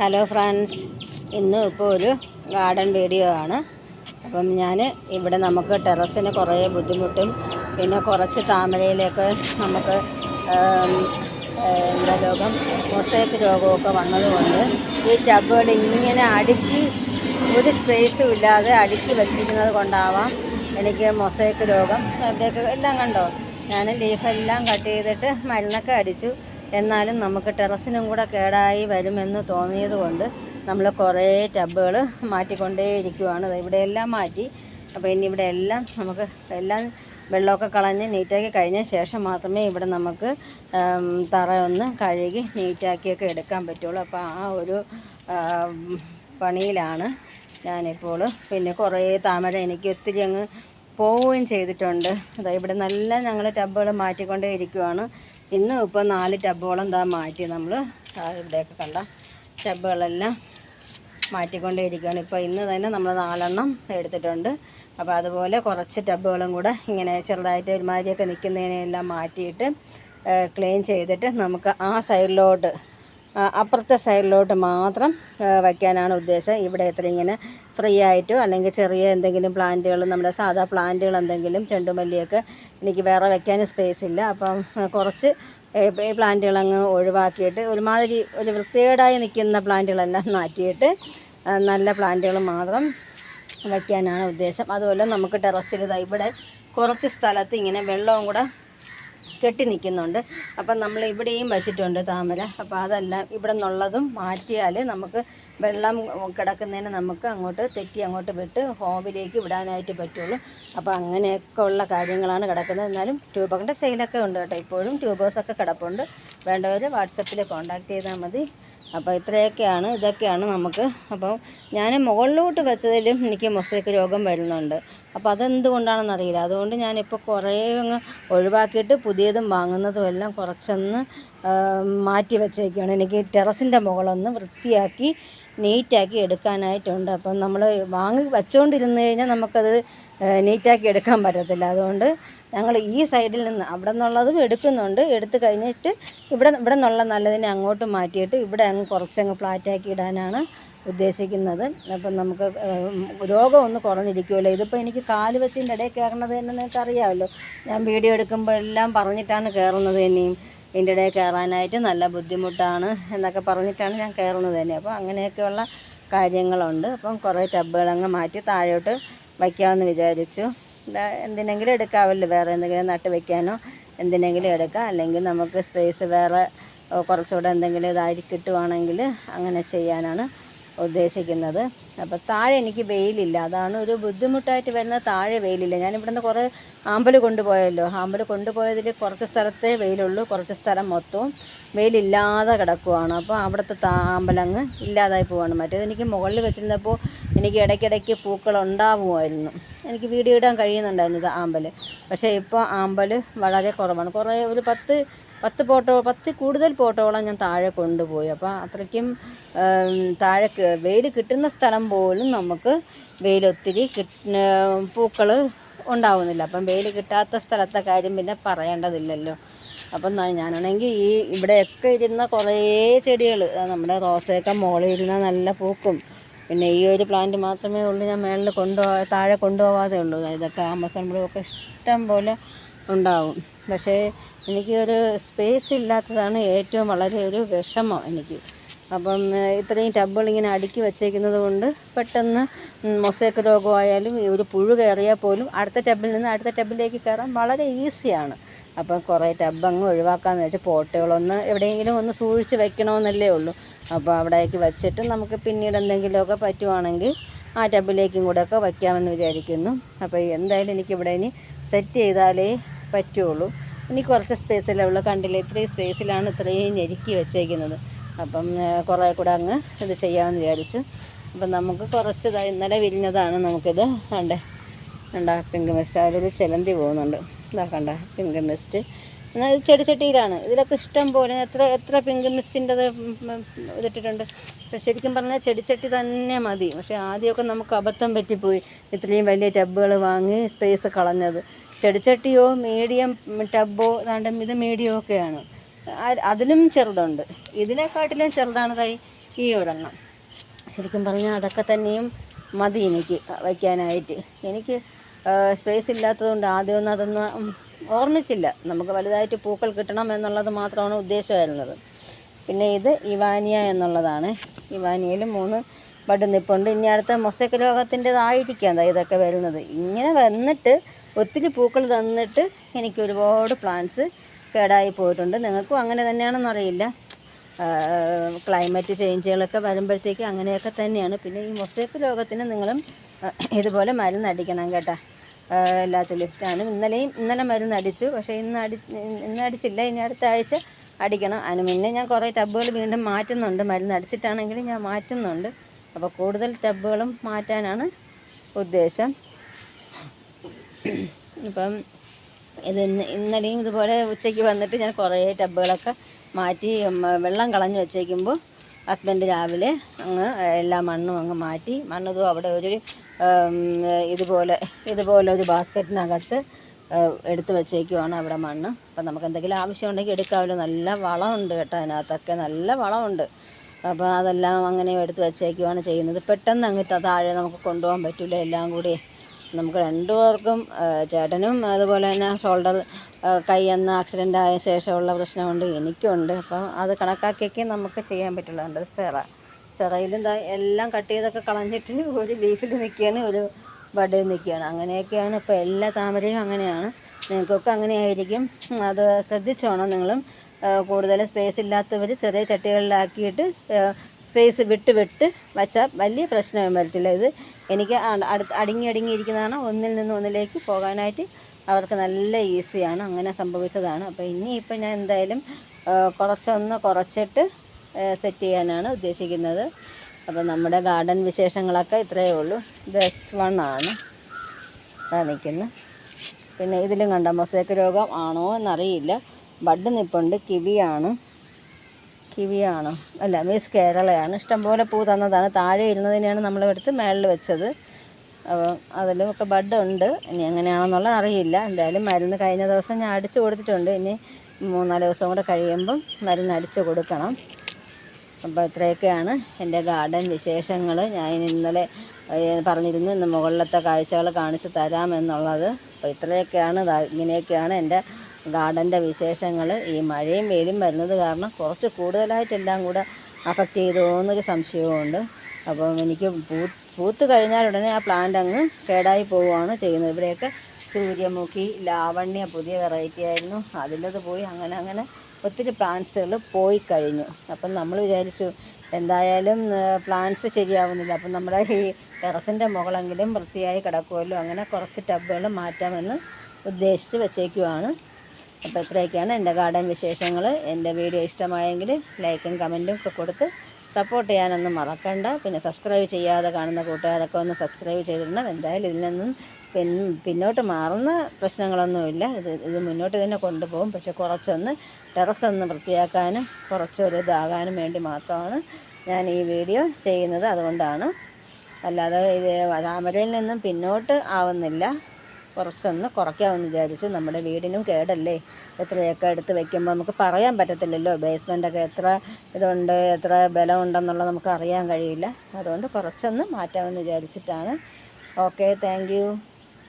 Hello friends ഇന്ന് ഇപ്പോൾ ഒരു ഗാർഡൻ വീഡിയോ ആണ്. അപ്പം ഞാൻ ഇവിടെ നമുക്ക് ടെറസിന് കുറേ ബുദ്ധിമുട്ടും പിന്നെ കുറച്ച് താമരയിലേക്ക് നമുക്ക് എന്താ രോഗം മൊസൈക്ക് രോഗമൊക്കെ വന്നതുകൊണ്ട് ഈ ടബുകൾ ഇങ്ങനെ അടുക്കി ഒരു സ്പേസും ഇല്ലാതെ അടുക്കി വച്ചിരിക്കുന്നത് കൊണ്ടാവാം എനിക്ക് മൊസൈക്ക് രോഗം. എല്ലാം കണ്ടോ? ഞാൻ ലീഫെല്ലാം കട്ട് ചെയ്തിട്ട് മരുന്നൊക്കെ അടിച്ചു. എന്നാലും നമുക്ക് ടെറസിനും കൂടെ കേടായി വരുമെന്ന് തോന്നിയത് കൊണ്ട് നമ്മൾ കുറേ ടബുകൾ മാറ്റിക്കൊണ്ടേയിരിക്കുവാണ്. ഇരിക്കുവാണ് ഇവിടെയെല്ലാം മാറ്റി. അപ്പോൾ ഇനി ഇവിടെ എല്ലാം നമുക്ക് എല്ലാം വെള്ളമൊക്കെ കളഞ്ഞ് നീറ്റാക്കി കഴിഞ്ഞ ശേഷം മാത്രമേ ഇവിടെ നമുക്ക് തറയൊന്ന് കഴുകി നീറ്റാക്കിയൊക്കെ എടുക്കാൻ പറ്റുള്ളൂ. അപ്പോൾ ആ ഒരു പണിയിലാണ് ഞാനിപ്പോൾ. പിന്നെ കുറേ താമര എനിക്ക് ഒത്തിരി അങ്ങ് പോവുകയും ചെയ്തിട്ടുണ്ട്. അതായത് ഇവിടെ നല്ല ഞങ്ങൾ ടബുകൾ മാറ്റിക്കൊണ്ടേ ഇരിക്കുവാണ് ഇന്നും ഇപ്പോൾ നാല് ടബുകളും എന്താ മാറ്റി നമ്മൾ ഇവിടെയൊക്കെ കണ്ട ടബുകളെല്ലാം മാറ്റിക്കൊണ്ടേ ഇരിക്കുകയാണ് ഇപ്പോൾ ഇന്ന് തന്നെ നമ്മൾ നാലെണ്ണം എടുത്തിട്ടുണ്ട്. അപ്പോൾ അതുപോലെ കുറച്ച് ടബുകളും കൂടെ ഇങ്ങനെ ചെറുതായിട്ട് ഒരുമാതിരിയൊക്കെ നിൽക്കുന്നതിനെല്ലാം മാറ്റിയിട്ട് ക്ലീൻ ചെയ്തിട്ട് നമുക്ക് ആ സൈഡിലോട്ട് അപ്പുറത്തെ സൈഡിലോട്ട് മാത്രം വയ്ക്കാനാണ് ഉദ്ദേശം. ഇവിടെ ഇത്ര ഇങ്ങനെ ഫ്രീ ആയിട്ടോ അല്ലെങ്കിൽ ചെറിയ എന്തെങ്കിലും പ്ലാന്റുകൾ നമ്മുടെ സാധാ പ്ലാന്റുകൾ എന്തെങ്കിലും ചെണ്ടുമല്ലിയൊക്കെ എനിക്ക് വേറെ വയ്ക്കാൻ സ്പേസ് ഇല്ല. അപ്പം കുറച്ച് പ്ലാന്റുകൾ അങ്ങ് ഒഴിവാക്കിയിട്ട് ഒരുമാതിരി ഒരു വൃത്തികേടായി നിൽക്കുന്ന പ്ലാന്റുകളെല്ലാം മാറ്റിയിട്ട് നല്ല പ്ലാന്റുകൾ മാത്രം വയ്ക്കാനാണ് ഉദ്ദേശം. അതുപോലെ നമുക്ക് ടെറസിൽ ഇവിടെ കുറച്ച് സ്ഥലത്ത് ഇങ്ങനെ വെള്ളവും കൂടെ കെട്ടി നിൽക്കുന്നുണ്ട്. അപ്പം നമ്മൾ ഇവിടെയും വെച്ചിട്ടുണ്ട് താമര. അപ്പോൾ അതെല്ലാം ഇവിടെ നിന്നുള്ളതും മാറ്റിയാൽ നമുക്ക് വെള്ളം കിടക്കുന്നതിന് നമുക്ക് അങ്ങോട്ട് തെറ്റി അങ്ങോട്ട് വിട്ട് ഹോമിലേക്ക് വിടാനായിട്ട് പറ്റുള്ളൂ. അപ്പോൾ അങ്ങനെയൊക്കെ ഉള്ള കാര്യങ്ങളാണ് കിടക്കുന്നത്. എന്നാലും ട്യൂബറിന്റെ സെയിലൊക്കെ ഉണ്ട് കേട്ടോ. ഇപ്പോഴും ട്യൂബേഴ്സൊക്കെ കിടപ്പുണ്ട്. വേണ്ടവർ വാട്സപ്പിൽ കോൺടാക്ട് ചെയ്താൽ മതി. അപ്പോൾ ഇത്രയൊക്കെയാണ് ഇതൊക്കെയാണ് നമുക്ക്. അപ്പം ഞാൻ മുകളിലോട്ട് വെച്ചതിലും എനിക്ക് മൊസൈക്ക് രോഗം വരുന്നുണ്ട്. അപ്പോൾ അതെന്തുകൊണ്ടാണെന്ന് അറിയില്ല. അതുകൊണ്ട് ഞാനിപ്പോൾ കുറേ അങ്ങ് ഒഴിവാക്കിയിട്ട് പുതിയതും വാങ്ങുന്നതും എല്ലാം കുറച്ചൊന്ന് മാറ്റി വെച്ചേക്കാണ് എനിക്ക് ടെറസിന്റെ മുകളൊന്ന് വൃത്തിയാക്കി നീറ്റാക്കി എടുക്കാനായിട്ടുണ്ട്. അപ്പം നമ്മൾ വാങ്ങി വെച്ചുകൊണ്ടിരുന്ന് കഴിഞ്ഞാൽ നമുക്കത് നീറ്റാക്കി എടുക്കാൻ പറ്റത്തില്ല. അതുകൊണ്ട് ഞങ്ങൾ ഈ സൈഡിൽ നിന്ന് അവിടെ നിന്നുള്ളതും എടുക്കുന്നുണ്ട്. എടുത്തു കഴിഞ്ഞിട്ട് ഇവിടെ ഇവിടെ നിന്നുള്ള നല്ലതിനെ അങ്ങോട്ട് മാറ്റിയിട്ട് ഇവിടെ അങ്ങ് കുറച്ചങ്ങ് ഫ്ലാറ്റാക്കി ഇടാനാണ് ഉദ്ദേശിക്കുന്നത്. അപ്പം നമുക്ക് രോഗം ഒന്ന് കുറഞ്ഞിരിക്കുമല്ലോ ഇതിപ്പോൾ എനിക്ക് കാൽ വെച്ചിന്റെ ഇടയിൽ കയറണത് തന്നെ നിങ്ങൾക്ക് അറിയാമല്ലോ ഞാൻ വീഡിയോ എടുക്കുമ്പോഴെല്ലാം പറഞ്ഞിട്ടാണ് കയറുന്നത് തന്നെയും ഇതിന്റെ ഇടയിൽ കയറാനായിട്ട് നല്ല ബുദ്ധിമുട്ടാണ് എന്നൊക്കെ പറഞ്ഞിട്ടാണ് ഞാൻ കയറുന്നത് തന്നെ അപ്പോൾ അങ്ങനെയൊക്കെയുള്ള കാര്യങ്ങളുണ്ട്. അപ്പം കുറേ ടബുകളങ്ങ് മാറ്റി താഴോട്ട് വയ്ക്കാമെന്ന് വിചാരിച്ചു. എന്തിനെങ്കിലും എടുക്കാമല്ലോ വേറെ എന്തെങ്കിലും നട്ട് വയ്ക്കാനോ എന്തിനെങ്കിലും എടുക്കാം. അല്ലെങ്കിൽ നമുക്ക് സ്പേസ് വേറെ കുറച്ചുകൂടെ എന്തെങ്കിലും ഇതായി കിട്ടുവാണെങ്കിൽ അങ്ങനെ ചെയ്യാനാണ് ഉദ്ദേശിക്കുന്നത്. അപ്പോൾ താഴെ എനിക്ക് വെയിലില്ല. അതാണ് ഒരു ബുദ്ധിമുട്ടായിട്ട് വരുന്ന താഴെ വെയിലില്ല. ഞാൻ ഇവിടുന്ന് കുറേ ആമ്പൽ കൊണ്ടുപോയല്ലോ. ആമ്പൽ കൊണ്ടുപോയതിൽ കുറച്ച് സ്ഥലത്തേ വെയിലുള്ളൂ. കുറച്ച് സ്ഥലം മൊത്തവും വെയിലില്ലാതെ കിടക്കുവാണ്. അപ്പോൾ അവിടുത്തെ ആമ്പലങ്ങ് ഇല്ലാതായി പോവാണ്. മറ്റേത് എനിക്ക് മുകളിൽ വെച്ചിരുന്നപ്പോൾ എനിക്ക് ഇടയ്ക്കിടയ്ക്ക് പൂക്കൾ ഉണ്ടാവുമായിരുന്നു എനിക്ക് വീഡിയോ ഇടാൻ കഴിയുന്നുണ്ടായിരുന്നു ഇത് ആമ്പൽ പക്ഷേ ഇപ്പോൾ ആമ്പൽ വളരെ കുറവാണ്. കുറേ ഒരു പത്ത് പത്ത് ഫോട്ടോ പത്ത് കൂടുതൽ ഫോട്ടോകളാണ് ഞാൻ താഴെ കൊണ്ടുപോയി. അപ്പോൾ അത്രയ്ക്കും താഴെ വെയിൽ കിട്ടുന്ന സ്ഥലം പോലും നമുക്ക് വെയിലൊത്തിരി പൂക്കൾ ഉണ്ടാവുന്നില്ല. അപ്പം വെയിൽ കിട്ടാത്ത സ്ഥലത്തെ കാര്യം പിന്നെ പറയേണ്ടതില്ലല്ലോ. അപ്പം ഞാനാണെങ്കിൽ ഈ ഇവിടെയൊക്കെ ഇരുന്ന കുറേ ചെടികൾ നമ്മുടെ റോസയൊക്കെ മുകളിൽ ഇരുന്ന നല്ല പൂക്കും പിന്നെ ഈ ഒരു പ്ലാന്റ് മാത്രമേ ഉള്ളൂ. ഞാൻ മേളിൽ കൊണ്ടുപോ താഴെ കൊണ്ടുപോകാതെ ഉള്ളൂ. ഇതൊക്കെ ആമസോൺ ബ്ലൂ ഒക്കെ ഇഷ്ടം പോലെ ഉണ്ടാവും. പക്ഷേ എനിക്ക് ഒരു സ്പേസ് ഇല്ലാത്തതാണ് ഏറ്റവും വളരെ ഒരു വിഷമം എനിക്ക്. അപ്പം ഇത്രയും ടബുകൾ ഇങ്ങനെ അടുക്കി വെച്ചേക്കുന്നത് കൊണ്ട് പെട്ടെന്ന് മൊസൈക്ക് രോഗമായാലും ഒരു പുഴു കയറിയാൽ പോലും അടുത്ത ടബിൽ നിന്ന് അടുത്ത ടബിലേക്ക് കയറാൻ വളരെ ഈസിയാണ് അപ്പം കുറേ ടബ് അങ്ങ് ഒഴിവാക്കാമെന്ന് വെച്ചാൽ പോട്ടുകളൊന്ന് എവിടെയെങ്കിലും ഒന്ന് സൂക്ഷിച്ച് വെക്കണമെന്നല്ലേ ഉള്ളൂ. അപ്പോൾ അവിടേക്ക് വെച്ചിട്ട് നമുക്ക് പിന്നീട് എന്തെങ്കിലുമൊക്കെ പറ്റുവാണെങ്കിൽ ആ ടബിലേക്കും കൂടെ ഒക്കെ വയ്ക്കാമെന്ന് വിചാരിക്കുന്നു. അപ്പോൾ എന്തായാലും എനിക്കിവിടെ ഇനി സെറ്റ് ചെയ്താലേ പറ്റുള്ളൂ. ഇനി കുറച്ച് സ്പേസല്ലേ ഉള്ളൂ. കണ്ടില്ല ഇത്രയും സ്പേസിലാണ് ഇത്രയും ഞെരുക്കി വെച്ചേക്കുന്നത്. അപ്പം കുറേ കൂടെ അങ്ങ് ഇത് ചെയ്യാമെന്ന് വിചാരിച്ചു. അപ്പം നമുക്ക് കുറച്ച് ഇന്നലെ വിരിഞ്ഞതാണ് നമുക്കിത്. വേണ്ടേ വേണ്ട പിങ്ക് മിസ്റ്റ് അതിലൊരു ചിലന്തി പോകുന്നുണ്ട്. ഇതാ കണ്ട പിങ്ക് മിസ്റ്റ് എന്നാൽ ഇത് ചെടിച്ചട്ടിയിലാണ് ഇതിലൊക്കെ ഇഷ്ടം പോലെ എത്ര എത്ര പിങ്ക് മിസ്റ്റിന്റെത് ഇതിട്ടിട്ടുണ്ട്. പക്ഷെ ശരിക്കും പറഞ്ഞാൽ ചെടിച്ചട്ടി തന്നെ മതി. പക്ഷേ ആദ്യമൊക്കെ നമുക്ക് അബദ്ധം പറ്റിപ്പോയി. ഇത്രയും വലിയ ടബുകൾ വാങ്ങി സ്പേസ് കളഞ്ഞത്. ചെടിച്ചട്ടിയോ മീഡിയം ടബോ ഏതാണ്ട് ഇത് മീഡിയോ ഒക്കെയാണ്. അതിലും ചെറുതുണ്ട്. ഇതിനെക്കാട്ടിലും ചെറുതാണ് തൈ ഈ ഒരെണ്ണം. ശരിക്കും പറഞ്ഞാൽ അതൊക്കെ തന്നെയും മതി എനിക്ക് വയ്ക്കാനായിട്ട്. എനിക്ക് സ്പേസ് ഇല്ലാത്തതുകൊണ്ട് ആദ്യമൊന്നും അതൊന്നും ഓർമ്മിച്ചില്ല. നമുക്ക് വലുതായിട്ട് പൂക്കൾ കിട്ടണം എന്നുള്ളത് മാത്രമാണ് ഉദ്ദേശമായിരുന്നത്. പിന്നെ ഇത് ഇവാനിയ എന്നുള്ളതാണ്. ഇവാനിയയിൽ മൂന്ന് ബഡ് നിപ്പുണ്ട്. ഇനി അടുത്ത മൊസൈക്ക് രോഗത്തിന്റെതായിരിക്കാം. ഇതൊക്കെ വരുന്നത്. ഇങ്ങനെ വന്നിട്ട് ഒത്തിരി പൂക്കൾ തന്നിട്ട് എനിക്ക് ഒരുപാട് പ്ലാന്റ്സ് കേടായി പോയിട്ടുണ്ട്. നിങ്ങൾക്കും അങ്ങനെ തന്നെയാണെന്നറിയില്ല ക്ലൈമറ്റ് ചേഞ്ചുകളൊക്കെ വരുമ്പോഴത്തേക്ക് അങ്ങനെയൊക്കെ തന്നെയാണ്. പിന്നെ ഈ മൊസൈക്ക് രോഗത്തിന് നിങ്ങളും ഇതുപോലെ മരുന്ന് അടിക്കണം കേട്ടോ. എല്ലാത്തിലും ഞാനും ഇന്നലെയും ഇന്നലെ മരുന്ന് അടിച്ചു. പക്ഷേ ഇന്ന് അടി ഇന്ന് അടിച്ചില്ല. ഇനി അടുത്ത ആഴ്ച അടിക്കണം. അതിന് മുന്നേ ഞാൻ കുറേ ടബുകൾ വീണ്ടും മാറ്റുന്നുണ്ട്. മരുന്ന് അടിച്ചിട്ടാണെങ്കിലും ഞാൻ മാറ്റുന്നുണ്ട്. അപ്പോൾ കൂടുതൽ ടബുകളും മാറ്റാനാണ് ഉദ്ദേശം. ഇപ്പം ഇത് ഇന്ന് ഇന്നലെയും ഇതുപോലെ ഉച്ചയ്ക്ക് വന്നിട്ട് ഞാൻ കുറേ ടബുകളൊക്കെ മാറ്റി വെള്ളം കളഞ്ഞ് വെച്ചേക്കുമ്പോൾ ഹസ്ബൻഡ് രാവിലെ അങ്ങ് എല്ലാ മണ്ണും അങ്ങ് മാറ്റി മണ്ണതും അവിടെ ഒരു ഇതുപോലെ ഇതുപോലെ ഒരു ബാസ്ക്കറ്റിനകത്ത് എടുത്തു വെച്ചേക്കുവാണ് അവിടെ മണ്ണ്. അപ്പം നമുക്ക് എന്തെങ്കിലും ആവശ്യമുണ്ടെങ്കിൽ എടുക്കാമല്ലോ നല്ല വളമുണ്ട് കേട്ടോ അതിനകത്തൊക്കെ. നല്ല വളമുണ്ട്. അപ്പോൾ അതെല്ലാം അങ്ങനെ എടുത്ത് വെച്ചേക്കുവാണ് ചെയ്യുന്നത്. പെട്ടെന്ന് അങ്ങോട്ട് താഴെ നമുക്ക് കൊണ്ടുപോകാൻ പറ്റില്ല. എല്ലാം കൂടി നമുക്ക് രണ്ടു പേർക്കും ചേട്ടനും അതുപോലെ തന്നെ ഷോൾഡർ കൈ എന്ന ആക്സിഡന്റ് ആയ ശേഷമുള്ള പ്രശ്നമുണ്ട്. എനിക്കുണ്ട്. അപ്പം അത് കണക്കാക്കിയൊക്കെ നമുക്ക് ചെയ്യാൻ പറ്റുള്ളൂ. ഉണ്ട് സെറയിലും ദാ എല്ലാം കട്ട് ചെയ്തൊക്കെ കളഞ്ഞിട്ട് ഒരു ലീഫിൽ നിൽക്കുകയാണ് ഒരു ബഡിൽ നിൽക്കുകയാണ്. അങ്ങനെയൊക്കെയാണ് ഇപ്പോൾ എല്ലാ താമരയും അങ്ങനെയാണ്. നിങ്ങൾക്കൊക്കെ അങ്ങനെയായിരിക്കും. അത് ശ്രദ്ധിച്ചോണം നിങ്ങളും കൂടുതൽ സ്പേസ് ഇല്ലാത്തവർ ചെറിയ ചട്ടികളിലാക്കിയിട്ട് സ്പേസ് വിട്ട് വിട്ട് വച്ചാൽ വലിയ പ്രശ്നമേ വരത്തില്ല. ഇത് എനിക്ക് അടുങ്ങി അടുങ്ങിയിരിക്കുന്നതാണ് ഒന്നിൽ നിന്ന് ഒന്നിലേക്ക് പോകാനായിട്ട് അവർക്ക് നല്ല ഈസിയാണ് അങ്ങനെ സംഭവിച്ചതാണ്. അപ്പോൾ ഇനിയിപ്പോൾ ഞാൻ എന്തായാലും കുറച്ചൊന്ന് കുറച്ചിട്ട് സെറ്റ് ചെയ്യാനാണ് ഉദ്ദേശിക്കുന്നത്. അപ്പോൾ നമ്മുടെ ഗാർഡൻ വിശേഷങ്ങളൊക്കെ ഇത്രയേ ഉള്ളൂ. ദസ് വൺ ആണ്. കാണിക്കുന്നത് പിന്നെ ഇതിലും കണ്ട മൊസൈക്ക് രോഗം ആണോ എന്നറിയില്ല. ബഡ് നിപ്പുണ്ട്. കിവിയാണ്. കിവിയാണോ. അല്ല മിസ് കേരളയാണ്. ഇഷ്ടംപോലെ പൂ തന്നതാണ്. താഴെ ഇരുന്നതിനെയാണ് നമ്മളെടുത്ത് മേളിൽ വെച്ചത്. അപ്പോൾ അതിലും ഒക്കെ ബഡ് ഉണ്ട്. ഇനി എങ്ങനെയാണെന്നുള്ളത് അറിയില്ല. എന്തായാലും മരുന്ന് കഴിഞ്ഞ ദിവസം ഞാൻ അടിച്ചു കൊടുത്തിട്ടുണ്ട്. ഇനി മൂന്നാൽ ദിവസം കൂടെ കഴിയുമ്പം മരുന്ന് അടിച്ചു കൊടുക്കണം. അപ്പോൾ ഇത്രയൊക്കെയാണ് എന്റെ ഗാർഡൻ വിശേഷങ്ങൾ. ഞാൻ ഇന്നലെ പറഞ്ഞിരുന്നു ഇന്ന് മുകളിലത്തെ കാഴ്ചകൾ കാണിച്ച് തരാമെന്നുള്ളത് അപ്പോൾ ഇത്രയൊക്കെയാണ് ഇങ്ങനെയൊക്കെയാണ് എന്റെ ഗാർഡന്റെ വിശേഷങ്ങൾ. ഈ മഴയും വെയിലും വരുന്നത് കാരണം കുറച്ച് കൂടുതലായിട്ട് എല്ലാം കൂടെ അഫക്റ്റ് ചെയ്തു എന്നൊരു സംശയവുമുണ്ട്. അപ്പം എനിക്ക് പൂ പൂത്ത് കഴിഞ്ഞാൽ ഉടനെ ആ പ്ലാന്റ് അങ്ങ് കേടായി പോവുകയാണ് ചെയ്യുന്നത്. ഇവിടെയൊക്കെ സൂര്യമുഖി ലാവണ്യ പുതിയ വെറൈറ്റി ആയിരുന്നു. അതിലത് പോയി അങ്ങനെ അങ്ങനെ ഒത്തിരി പ്ലാന്റ്സുകൾ പോയി കഴിഞ്ഞു. അപ്പം നമ്മൾ വിചാരിച്ചു എന്തായാലും പ്ലാന്റ്സ് ശരിയാവുന്നില്ല. അപ്പം നമ്മുടെ ഈ ടെറസിന്റെ മുകളെങ്കിലും വൃത്തിയായി കിടക്കുമല്ലോ. അങ്ങനെ കുറച്ച് ടബുകൾ മാറ്റാമെന്ന് ഉദ്ദേശിച്ച് വെച്ചേക്കുവാണ്. അപ്പോൾ ഇത്രയൊക്കെയാണ് എന്റെ ഗാർഡൻ വിശേഷങ്ങൾ. എന്റെ വീഡിയോ ഇഷ്ടമായെങ്കിൽ ലൈക്കും കമന്റും ഒക്കെ കൊടുത്ത് സപ്പോർട്ട് ചെയ്യാനൊന്നും മറക്കണ്ട. പിന്നെ സബ്സ്ക്രൈബ് ചെയ്യാതെ കാണുന്ന കൂട്ടുകാരൊക്കെ ഒന്ന് സബ്സ്ക്രൈബ് ചെയ്തിടണം. എന്തായാലും ഇതിൽ നിന്നും പിൻ പിന്നോട്ട് മാറുന്ന പ്രശ്നങ്ങളൊന്നുമില്ല. ഇത് ഇത് മുന്നോട്ട് തന്നെ കൊണ്ടുപോകും. പക്ഷെ കുറച്ചൊന്ന് ടെറസ് ഒന്ന് വൃത്തിയാക്കാനും കുറച്ചൊരു ഇതാകാനും വേണ്ടി മാത്രമാണ് ഞാൻ ഈ വീഡിയോ ചെയ്യുന്നത്. അതുകൊണ്ടാണ്. അല്ലാതെ ഇത് താമരയിൽ നിന്നും പിന്നോട്ട് ആവുന്നില്ല. കുറച്ചൊന്ന് കുറയ്ക്കാമെന്ന് വിചാരിച്ചു. നമ്മുടെ വീടിനും കേടല്ലേ? എത്രയൊക്കെ എടുത്ത് വെക്കുമ്പോൾ നമുക്ക് പറയാൻ പറ്റത്തില്ലല്ലോ. ബേസ്മെന്റൊക്കെ എത്ര ഇതുണ്ട് എത്ര ബലമുണ്ടെന്നുള്ളത് നമുക്ക് അറിയാൻ കഴിയില്ല. അതുകൊണ്ട് കുറച്ചൊന്ന് മാറ്റാമെന്ന് വിചാരിച്ചിട്ടാണ്. Okay thank